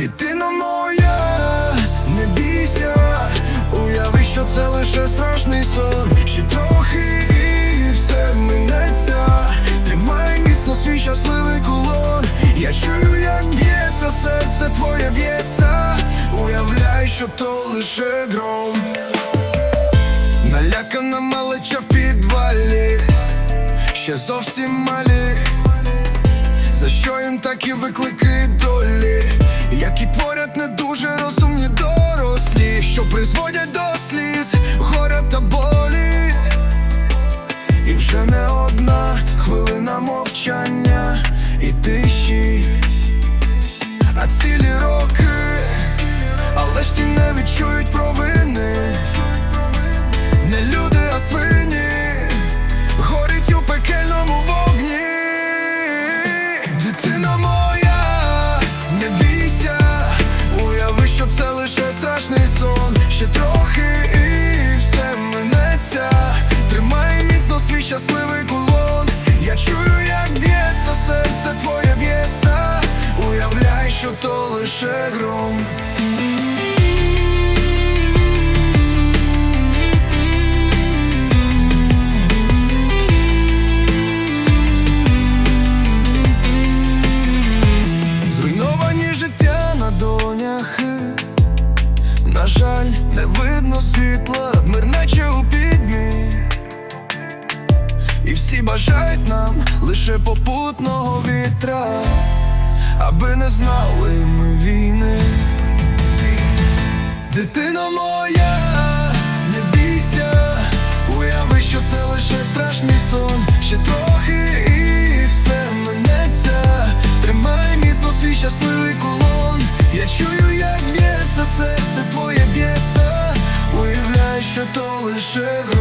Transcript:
Дитина моя, не бійся, уяви, що це лише страшний сон. Ще трохи і все минеться. Тримай міцно свій щасливий кулон. Я чую, як б'ється серце твоє б'ється. Уявляй, що то лише гром. Налякана малеча в підвалі, ще зовсім малі. За що їм такі виклики долі, одна хвилина мовчання і тиші, а цілі роки, але ж ті не відчують провини. Не люди, а свині горить у пекельному вогні. Дитина моя, не бійся, уяви, що це лише страшний сон. Ще трохи лише гром. Зруйновані життя на донях. На жаль, не видно світла, мир наче у підмі І всі бажають нам лише попутного вітра, аби не знали ми війни. Дитино моя, не бійся, уяви, що це лише страшний сон, ще трохи і все минеться. Тримай міцно свій щасливий кулон. Я чую, як б'ється серце твоє б'ється. Уявляй, що то лише гром.